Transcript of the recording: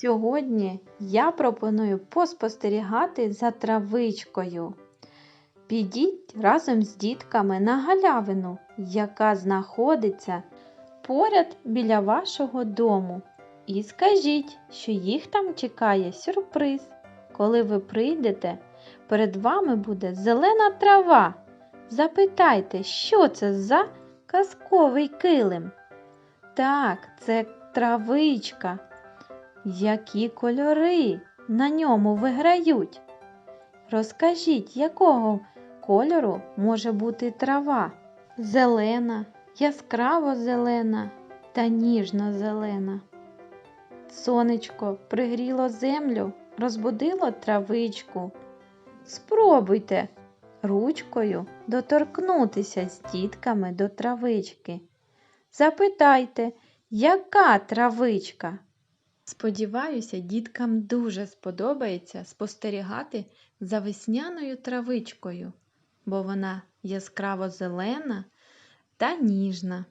Сьогодні я пропоную поспостерігати за травичкою. Підіть разом з дітками на галявину, яка знаходиться поряд біля вашого дому. І скажіть, що їх там чекає сюрприз. Коли ви прийдете, перед вами буде зелена трава. Запитайте, що це за казковий килим? Так, це травичка. Які кольори на ньому виграють? Розкажіть, якого кольору може бути трава? Зелена, яскраво зелена та ніжно зелена. Сонечко пригріло землю, розбудило травичку. Спробуйте ручкою доторкнутися з дітками до травички. Запитайте, яка травичка? Сподіваюся, діткам дуже сподобається спостерігати за весняною травичкою, бо вона яскраво зелена та ніжна.